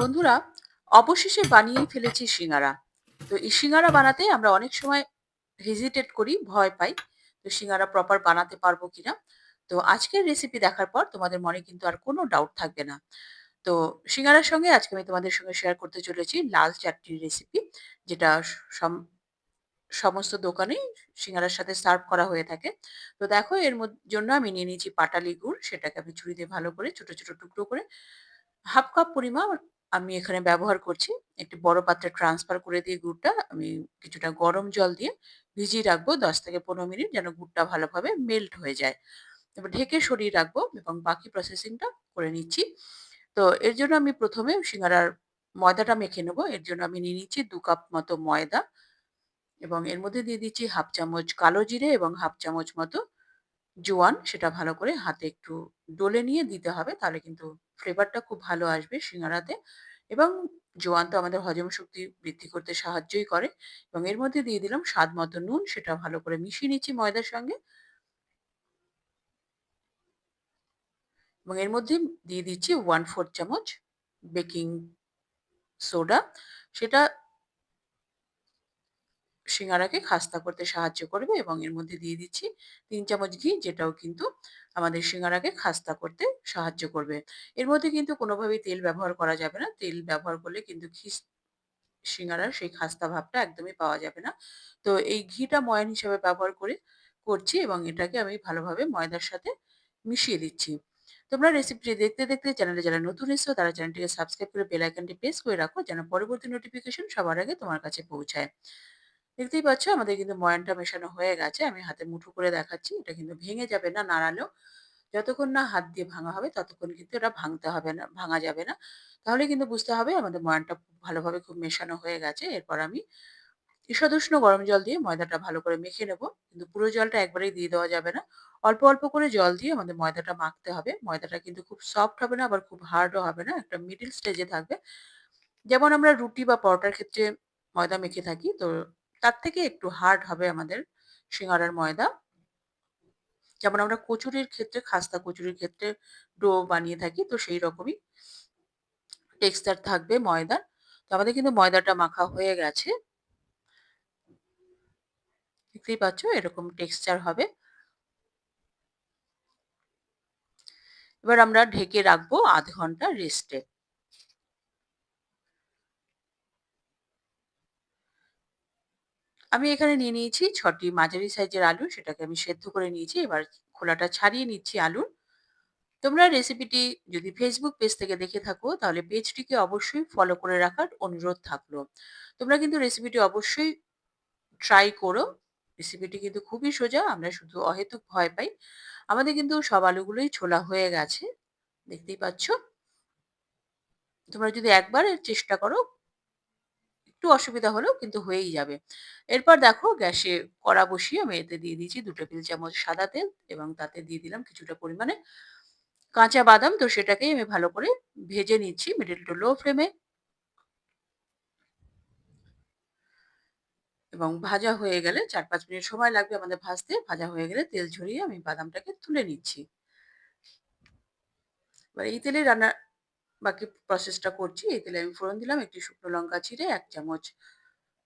বন্ধুরা, অবশেষে বানিয়েই ফেলেছি সিঙ্গারা। তো এই সিঙ্গারা বানাতে আমরা অনেক সময় হেজিটেট করি, ভয় পাই তো সিঙ্গারা প্রপার বানাতে পারব কিনা। তো আজকের রেসিপি দেখার পর তোমাদের মনে কিন্তু আর কোনো ডাউট থাকবে না। তো সিঙ্গারার সঙ্গে আজকে আমি তোমাদের সঙ্গে শেয়ার করতে চলেছি লাল চাটনির রেসিপি যেটা সম- সমস্ত দোকানেই সিঙ্গারার সাথে সার্ভ করা হয়ে থাকে। তো দেখো, এর জন্য আমি নিয়ে নিয়েছি পাটালি গুড়, সেটাকে আমি ছুরি দিয়ে ভালো করে ছোট ছোট টুকরো করে হাফ কাপ পরিমাণ আমি এখানে ব্যবহার করছি। একটি বড় পাত্রে ট্রান্সফার করে দিয়ে গুড়টা আমি কিছুটা গরম জল দিয়ে ভিজিয়ে রাখব ১০ থেকে ১৫ মিনিট যেন গুড়টা ভালোভাবে মেল্ট হয়ে যায়। এবার ঢেকে সরিয়ে রাখব এবং বাকি প্রসেসিংটা করে নিচ্ছি। তো এর জন্য আমি ১ম এ সিঙ্গারার ময়দাটা মেখে নেব। এর জন্য আমি নিয়ে নিচ্ছি দু কাপ মতো ময়দা এবং এর মধ্যে দিয়ে দিচ্ছি হাফ চামচ কালো জিরে এবং হাফ চামচ মতো জোয়ান সেটা ভালো করে হাতে একটু ডলে নিয়ে দিতে হবে, তাহলে কিন্তু ফ্লেভারটা খুব ভালো আসবে সিঙ্গারাতে। এবং জোয়ান তো আমাদের হজম শক্তি বৃদ্ধি করতে সাহায্যই করে। এবং এর মধ্যে দিয়ে দিলাম স্বাদ মতো নুন, সেটা ভালো করে মিশিয়ে নিচ্ছি ময়দার সঙ্গে। এবং এর মধ্যে দিয়ে দিচ্ছি ওয়ান ফোর চামচ বেকিং সোডা সেটা সিঙ্গারাকে খাস্তা করতে সাহায্য করবে। এবং এর মধ্যে দিয়ে দিচ্ছি তিন চামচ ঘি, যেটাও কিন্তু আমাদের সিঙ্গারাকে খাস্তা করতে সাহায্য করবে। এর মধ্যে কিন্তু কোনোভাবেই তেল ব্যবহার করা যাবে না। তেল ব্যবহার করলে কিন্তু খিস সিঙ্গারার সেই খাস্তা ভাবটা একদমই পাওয়া যাবে না। তো এই ঘিটা ময়ান হিসাবে ব্যবহার করে করছি এবং এটাকে আমি ভালোভাবে ময়দার সাথে মিশিয়ে দিচ্ছি। তোমরা রেসিপিটি দেখতে, দেখতে চ্যানেলে যারা নতুন এসেছ তারা চ্যানেলটিকে সাবস্ক্রাইব করে বেল প্রেস করে রাখো যেন পরবর্তী নোটিফিকেশন সবার আগে তোমার কাছে পৌঁছায়। দেখতেই পাচ্ছ আমাদের কিন্তু ময়ানটা মেশানো হয়ে গেছে। আমি হাতে মুঠো করে দেখাচ্ছি। এটা কিন্তু ভেঙে যাবে না নাড়ালেও। যতক্ষণ না হাত দিয়ে ভাঙা হবে ততক্ষণ কিন্তু এটা ভাঙতে হবে না ভাঙা যাবে না। তাহলে কিন্তু বুঝতে হবে আমাদের ময়ানটা ভালোভাবে খুব মেশানো হয়ে গেছে। এরপর আমি ঈষদুষ্ণ গরম জল দিয়ে ময়দাটা ভালো করে মেখে নেব। কিন্তু পুরো জলটা একবারেই দিয়ে দেওয়া যাবে না। অল্প, অল্প করে জল দিয়ে আমাদের ময়দাটা মাখতে হবে। ময়দাটা কিন্তু খুব সফট হবে না আবার খুব হার্ডও হবে না। একটা মিডিল স্টেজে থাকবে। যেমন আমরা রুটি বা পরোটার ক্ষেত্রে ময়দা মেখে থাকি তো তার থেকে একটু হার্ড হবে আমাদের সিঙ্গারার ময়দা। যেমন আমরা কচুরির ক্ষেত্রে, খাস্তা কচুরির ক্ষেত্রে ডো বানিয়ে থাকি, তো সেই রকমই টেক্সচার থাকবে ময়দার। তো আমাদের কিন্তু ময়দাটা মাখা হয়ে গেছে। দেখতেই পাচ্ছ এরকম টেক্সচার হবে। এবার আমরা ঢেকে রাখব আধ ঘণ্টা রেস্টে। আমি এখানে নিয়ে নিয়েছি ছটি মাঝারি সাইজের আলু, সেটাকে আমি সেদ্ধ করে নিয়েছি। এবার খোলাটা ছাড়িয়ে নিচ্ছি আলুর। তোমরা রেসিপিটি যদি ফেসবুক পেজ থেকে দেখে থাকো, তাহলে পেজটিকে অবশ্যই ফলো করে রাখার অনুরোধ থাকল। তোমরা কিন্তু রেসিপিটি অবশ্যই ট্রাই করো। রেসিপিটি কিন্তু খুবই সোজা। আমরা শুধু অহেতুক ভয় পাই। আমাদের কিন্তু সব আলুগুলোই ছোলা হয়ে গেছে। দেখতেই পাচ্ছ। তোমরা যদি একবার চেষ্টা করো একটু অসুবিধা হলেও কিন্তু হয়েই যাবে। এরপর দেখো গ্যাসে কড়া বসিয়ে আমি এতে দিয়ে দিয়েছি ২ টেবিল চামচ, সাদা তেল এবং তাতে দিয়ে দিলাম কিছুটা পরিমাণে কাঁচা বাদাম। তো সেটাকেই আমি ভালো করে ভেজে নিচ্ছি মিডল টু লো ফ্লেমে। এবং ভাজা হয়ে গেলে ৪-৫ মিনিট সময় লাগবে আমাদের ভাজতে। ভাজা হয়ে গেলে তেল ঝরিয়ে আমি বাদামটাকে তুলে নিচ্ছি। এবার এই তেলেই রান্নার বাকি প্রসেসটা করছি। এই তেলে আমি ফোড়ন দিলাম একটি শুকনো লঙ্কা চিড়ে, এক চামচ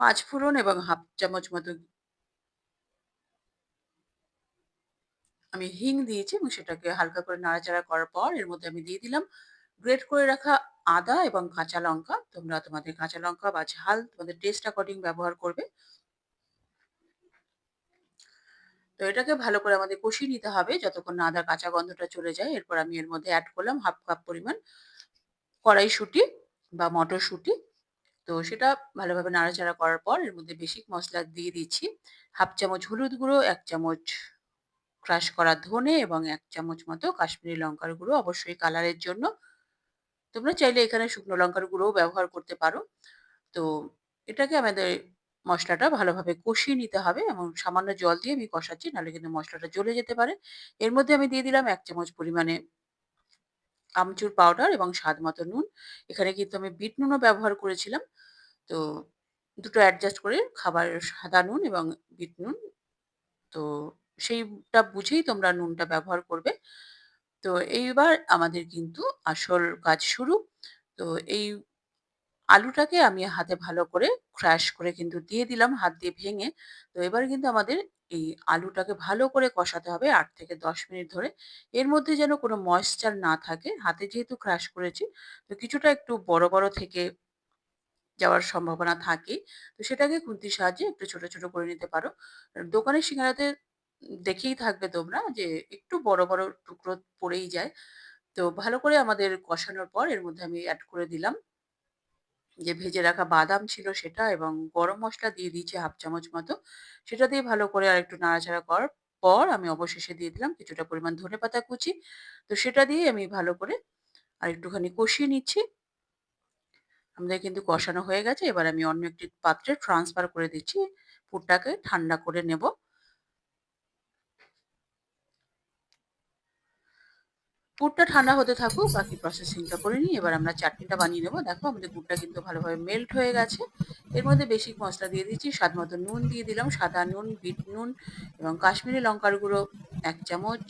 পাঁচ ফোড়ন এবং হাফ চামচ মতো আমি হিং দিয়েছি এবং সেটাকে হালকা করে নাড়াচাড়া করার পর এর মধ্যে আমি দিয়ে দিলাম গ্রেট করে রাখা আদা এবং কাঁচা লঙ্কা। তোমরা তোমাদের কাঁচা লঙ্কা বা ঝাল তোমাদের টেস্ট অ্যাকর্ডিং ব্যবহার করবে। তো এটাকে ভালো করে আমাদের কষিয়ে নিতে হবে যতক্ষণ না আদার কাঁচা গন্ধটা চলে যায়। এরপর আমি এর মধ্যে অ্যাড করলাম হাফ কাপ পরিমাণ কড়াইশুঁটি বা মটরশুঁটি। তো সেটা ভালোভাবে নাড়াচাড়া করার পর এর মধ্যে বেসিক মশলা দিয়ে দিচ্ছি। হাফ চামচ হলুদ গুঁড়ো, এক চামচ ক্রাশ করা ধনে এবং এক চামচ মতো কাশ্মীরি লঙ্কার গুঁড়ো অবশ্যই কালারের জন্য। তোমরা চাইলে এখানে শুকনো লঙ্কার গুঁড়োও ব্যবহার করতে পারো। তো এটাকে আমাদের মশলাটা ভালোভাবে কষিয়ে নিতে হবে এবং সামান্য জল দিয়ে আমি কষাচ্ছি নাহলে কিন্তু মশলাটা জ্বলে যেতে পারে। এর মধ্যে আমি দিয়ে দিলাম এক চামচ পরিমাণে আমচুর পাউডার এবং স্বাদ মতো নুন। এখানে কিন্তু আমি বিট নুনও ব্যবহার করেছিলাম। তো দুটো অ্যাডজাস্ট করে খাবার সাদা নুন এবং বিট নুন। তো সেইটা বুঝেই তোমরা নুনটা ব্যবহার করবে। তো এইবার আমাদের কিন্তু আসল কাজ শুরু। তো এই আলুটাকে আমি হাতে ভালো করে ক্র্যাশ করে কিন্তু দিয়ে দিলাম হাত দিয়ে ভেঙে। তো এবার কিন্তু আমাদের এই আলুটাকে ভালো করে কষাতে হবে আট থেকে ১০ মিনিট ধরে। এর মধ্যে যেন কোনো ময়েশ্চার না থাকে। হাতে যেহেতু ক্র্যাশ করেছি, তো কিছুটা একটু বড়, বড় থেকে যাওয়ার সম্ভাবনা থাকে। তো সেটাকে খুন্তির সাহায্যে একটু ছোট, ছোট করে নিতে পারো। দোকানের সিঙ্গারাতে দেখেই থাকবে তোমরা যে একটু বড়, বড় টুকরো পড়েই যায়। তো ভালো করে আমাদের কষানোর পর এর মধ্যে আমি অ্যাড করে দিলাম যে ভেজে রাখা বাদাম ছিল সেটা এবং গরম মশলা দিয়ে দিয়েছি হাফ চামচ মতো। সেটা দিয়ে ভালো করে আর একটু নাড়াচাড়া করার পর আমি অবশেষে দিয়ে দিলাম কিছুটা পরিমাণ ধনেপাতা কুচি। তো সেটা দিয়ে আমি ভালো করে আর একটুখানি কষিয়ে নিচ্ছি। আমাদের কিন্তু কষানো হয়ে গেছে। এবার আমি অন্য একটি পাত্রে ট্রান্সফার করে দিচ্ছি। পুরটাকে ঠান্ডা করে নেব। পুরটা ঠান্ডা হতে থাকুক, বাকি প্রসেসিংটা করে নিই। এবার আমরা চাটনিটা বানিয়ে নেব। দেখো আমাদের গুড়টা কিন্তু ভালোভাবে মেল্ট হয়ে গেছে। এর মধ্যে বেসিক মশলা দিয়ে দিচ্ছি। স্বাদ মতো নুন দিয়ে দিলাম, সাদা নুন, বিট নুন এবং কাশ্মীরি লঙ্কার গুঁড়ো এক চামচ,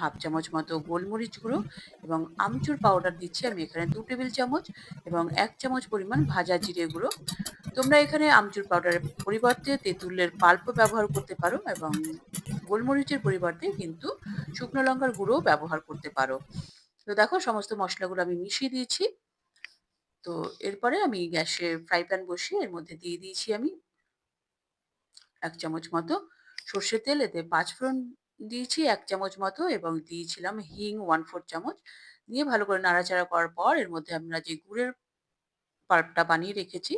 হাফ চামচ মতো গোলমরিচ গুঁড়ো এবং আমচুর পাউডার দিচ্ছি আমি এখানে দু টেবিল চামচ এবং এক চামচ পরিমাণ ভাজা জিরে গুঁড়ো। তোমরা এখানে আমচুর পাউডারের পরিবর্তে তেঁতুলের পাল্পও ব্যবহার করতে পারো এবং গোলমরিচের পরিবর্তে কিন্তু শুকনো লঙ্কার গুঁড়োও ব্যবহার করতে পারো। তো দেখো সমস্ত মশলাগুলো আমি মিশিয়ে দিয়েছি। তো এরপরে আমি গ্যাসে ফ্রাই প্যান বসিয়ে এর মধ্যে দিয়ে দিয়েছি আমি এক চামচ মতো সর্ষের তেল, এতে পাঁচফোড়ন দিয়েছি এক চামচ মতো এবং দিয়েছিলাম হিং 1/4 চামচ। দিয়ে ভালো করে নাড়াচাড়া করার পর এর মধ্যে আমরা যে গুড়ের পাল্পটা বানিয়ে রেখেছি,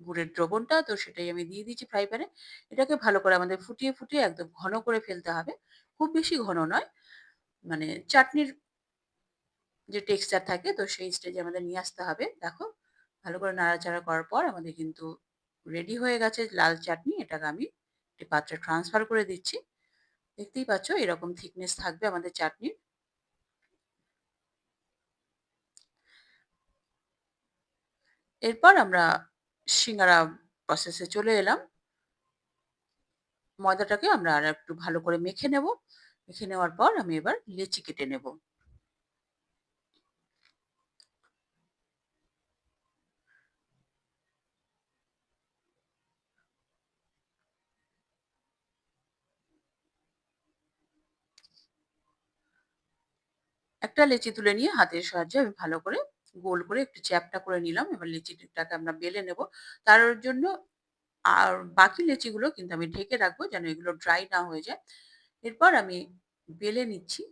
গুড়ের দ্রবণটা তো সেটাই আমি দিয়ে দিয়েছি ফ্রাই প্যানে। এটাকে ভালো করে আমাদের ফুটিয়ে, ফুটিয়ে একদম ঘন করে ফেলতে হবে। খুব বেশি ঘন নয়। মানে চাটনির যে টেক্সচার থাকে তো সেই স্টেজে আমাদের নিয়ে আসতে হবে। দেখো ভালো করে নাড়াচাড়া করার পর আমাদের কিন্তু রেডি হয়ে গেছে লাল চাটনি। এটাকে আমি একটি পাত্রে ট্রান্সফার করে দিচ্ছি। দেখতেই পাচ্ছ এরকম থিকনেস থাকবে আমাদের চাটনির। এরপর আমরা সিঙ্গারা প্রসেসে চলে এলাম। ময়দাটাকে আমরা আরেকটু ভালো করে মেখে নেব। মেখে নেওয়ার পর আমি এবার লেচি কেটে নেব। একটা লেচি তুলে নিয়ে হাতের সাহায্যে আমি ভালো করে গোল করে একটু চ্যাপটা করে নিলাম। এবার লিচিটাকে আমরা বেলে নেব। তার জন্য আর বাকি লিচিগুলো কিন্তু আমি ঢেকে রাখব যেন এগুলো ড্রাই না হয়ে যায়। এরপর আমি বেলে নিচ্ছি।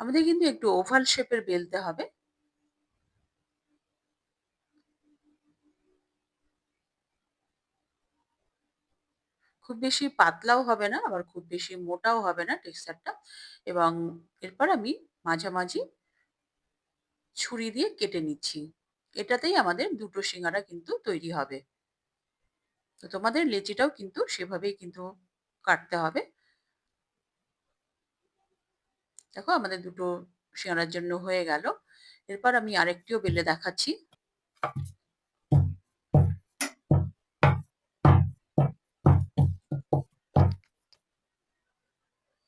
আমাদের কিন্তু একটু ওভাল শেপের বেলতে হবে। খুব বেশি পাতলাও হবে না, আবার খুব বেশি মোটাও হবে না টেক্সচারটা। এবং এরপর আমি মাঝামাঝি ছুরি দিয়ে কেটে নিচ্ছি। এটাতেই আমাদের দুটো সিঙ্গারা কিন্তু তৈরি হবে। তো তোমাদের লেচিটাও কিন্তু সেভাবেই কিন্তু কাটতে হবে। দেখো, আমাদের দুটো সিঙ্গারার জন্য হয়ে গেল। এরপর আমি আরেকটিও বেলে দেখাচ্ছি।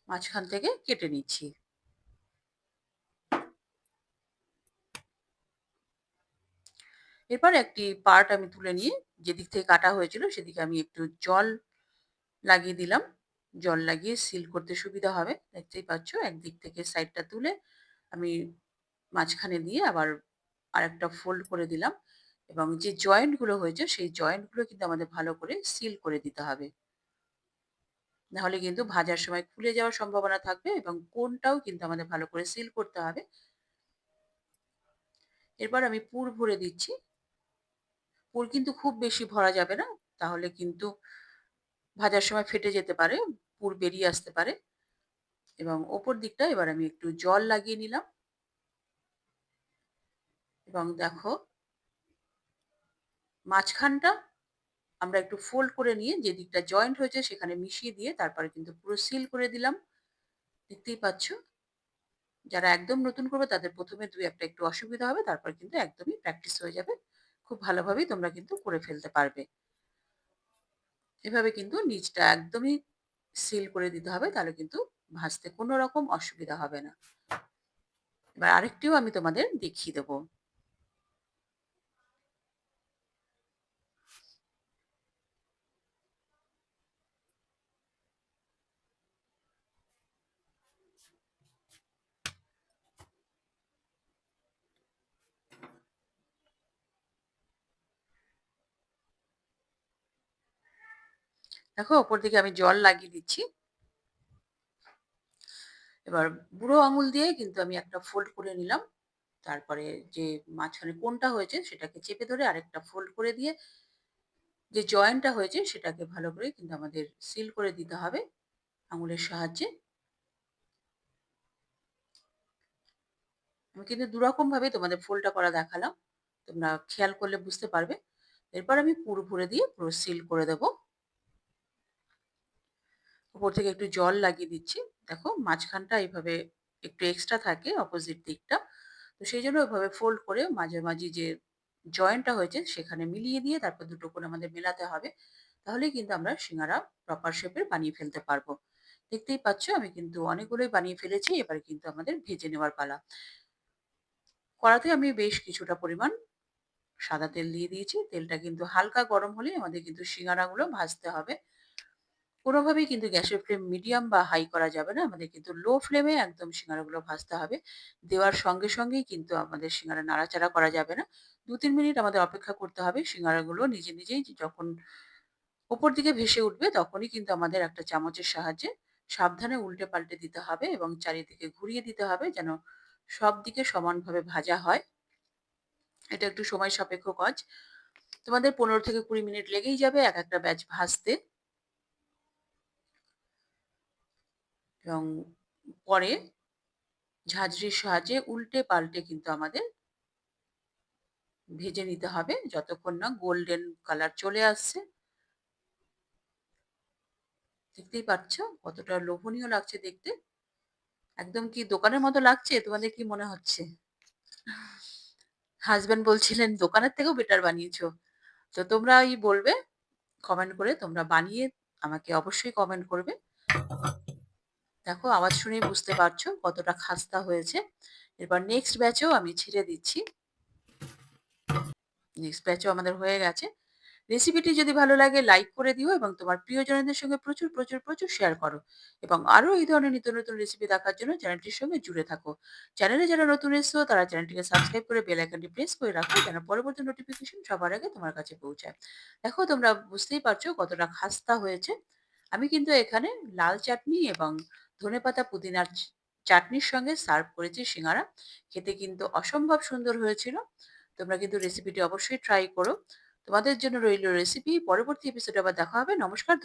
মাঝখান থেকে কেটে নিচ্ছি। এরপর একটি পার্ট আমি তুলে নিয়ে যেদিক থেকে কাটা হয়েছিল সেদিকে আমি একটু জল লাগিয়ে দিলাম। জল লাগিয়ে সিল করতে সুবিধা হবে। দেখতেই পাচ্ছ একদিক থেকে সাইডটা তুলে আমি মাঝখানে দিয়ে আবার আরেকটা ফোল্ড করে দিলাম এবং যে জয়েন্টগুলো হয়েছে সেই জয়েন্টগুলো কিন্তু আমাদের ভালো করে সিল করে দিতে হবে। নাহলে কিন্তু ভাজার সময় খুলে যাওয়ার সম্ভাবনা থাকবে এবং কোনটাও কিন্তু আমাদের ভালো করে সিল করতে হবে। এরপর আমি পুর ভরে দিচ্ছি। পুর কিন্তু খুব বেশি ভরা যাবে না। তাহলে কিন্তু ভাজার সময় ফেটে যেতে পারে, পুর বেরিয়ে আসতে পারে। এবং ওপর দিকটা এবার আমি একটু জল লাগিয়ে নিলাম। এবং দেখো মাঝখানটা আমরা একটু ফোল্ড করে নিয়ে যে দিকটা জয়েন্ট হয়েছে সেখানে মিশিয়ে দিয়ে তারপরে কিন্তু পুরো সিল করে দিলাম। দেখতেই পাচ্ছ। যারা একদম নতুন করবে তাদের ১ম এ ২-১ একটু অসুবিধা হবে। তারপর কিন্তু একদমই প্র্যাকটিস হয়ে যাবে। খুব ভালোভাবেই তোমরা কিন্তু করে ফেলতে পারবে। এভাবে কিন্তু নিচটা একদমই সিল করে দিতে হবে। তাহলে কিন্তু ভাজতে কোনো রকম অসুবিধা হবে না। এবার আরেকটিও আমি তোমাদের দেখিয়ে দেব। দেখো, ওপর দিকে আমি জল লাগিয়ে দিচ্ছি। এবার বুড়ো আঙুল দিয়ে কিন্তু আমি একটা ফোল্ড করে নিলাম। তারপরে যে মাঝখানে কোণটা হয়েছে, সেটাকে চেপে ধরে আরেকটা ফোল্ড করে দিয়ে যে জয়েন্টটা হয়েছে, সেটাকে ভালো করে কিন্তু আমাদের সিল করে দিতে হবে আঙুলের সাহায্যে। আমি কিন্তু দুরকম ভাবে তোমাদের ফোল্ডটা করা দেখালাম। তোমরা খেয়াল করলে বুঝতে পারবে। এরপর আমি পুরো ভরে দিয়ে পুরো সিল করে দেব। উপর থেকে একটু জল লাগিয়ে দিচ্ছি। দেখো মাঝখানটা এইভাবে একটু এক্সট্রা থাকে অপোজিট দিকটা। তো সেই জন্য ওইভাবে ফোল্ড করে মাঝামাঝি যে জয়েন্টটা হয়েছে সেখানে মিলিয়ে দিয়ে তারপর দুটো করে আমাদের মেলাতে হবে। তাহলেই কিন্তু আমরা সিঙ্গারা প্রপার শেপের বানিয়ে ফেলতে পারব। দেখতেই পাচ্ছ আমি কিন্তু অনেকগুলোই বানিয়ে ফেলেছি। এবার কিন্তু আমাদের ভেজে নেওয়ার পালা। কড়াতে আমি বেশ কিছুটা পরিমাণ সাদা তেল দিয়ে দিয়েছি। তেলটা কিন্তু হালকা গরম হলেই আমাদের কিন্তু সিঙ্গারাগুলো ভাজতে হবে। কোনোভাবেই কিন্তু গ্যাসের ফ্লেম মিডিয়াম বা হাই করা যাবে না। আমাদের কিন্তু লো ফ্লেমে একদম সিঙ্গারাগুলো ভাজতে হবে। দেওয়ার সঙ্গে, সঙ্গেই কিন্তু আমাদের সিঙ্গারা নাড়াচাড়া করা যাবে না। ২-৩ মিনিট আমাদের অপেক্ষা করতে হবে। সিঙ্গারাগুলো নিজে, নিজেই যখন ওপর দিকে ভেসে উঠবে তখনই কিন্তু আমাদের একটা চামচের সাহায্যে সাবধানে উল্টে পাল্টে দিতে হবে এবং চারিদিকে ঘুরিয়ে দিতে হবে যেন সব দিকে সমানভাবে ভাজা হয়। এটা একটু সময় সাপেক্ষ কাজ। তোমাদের ১৫ থেকে ২০ মিনিট লেগেই যাবে এক একটা ব্যাচ ভাজতে। এবং পরে ঝাঁঝরির সাহায্যে উল্টে পাল্টে কিন্তু আমাদের ভেজে নিতে হবে যতক্ষণ না গোল্ডেন কালার চলে আসছে। দেখতেই পাচ্ছ কতটা লোভনীয় লাগছে দেখতে। একদম কি দোকানের মতো লাগছে? তোমাদের কি মনে হচ্ছে? হাসব্যান্ড বলছিলেন, "দোকানের থেকেও বেটার বানিয়েছো।" তো তোমরা তোমরাই বলবে কমেন্ট করে তোমরা বানিয়ে আমাকে অবশ্যই কমেন্ট করবে। দেখো আওয়াজ শুনেই বুঝতে পারছ কতটা খাস্তা হয়েছে। এরপর নেক্সট ব্যাচেও আমি ছেড়ে দিচ্ছি। নেক্সট ব্যাচও আমাদের হয়ে গেছে। রেসিপিটি যদি ভালো লাগে লাইক করে দিও এবং তোমার প্রিয়জনদের সঙ্গে প্রচুর, প্রচুর, প্রচুর শেয়ার করো। এবং আরও এই ধরনের নিত্য নতুন রেসিপি দেখার জন্য চ্যানেলটির সঙ্গে জুড়ে থাকো। চ্যানেলে যারা নতুন এসছো তারা চ্যানেলটিকে সাবস্ক্রাইব করে বেল আইকনটি প্রেস করে রাখো যেন পরবর্তী নোটিফিকেশন সবার আগে তোমার কাছে পৌঁছায়। দেখো তোমরা বুঝতেই পারছ কতটা খাস্তা হয়েছে। আমি কিন্তু এখানে লাল চাটনি এবং ধনেপাতা পুদিনার চাটনির সঙ্গে সার্ভ করেছি সিঙ্গারা। খেতে কিন্তু অসম্ভব সুন্দর হয়েছিল। তোমরা কিন্তু রেসিপিটি অবশ্যই ট্রাই করো। তোমাদের জন্য রইল রেসিপি। পরবর্তী এপিসোডে আবার দেখা হবে। নমস্কার।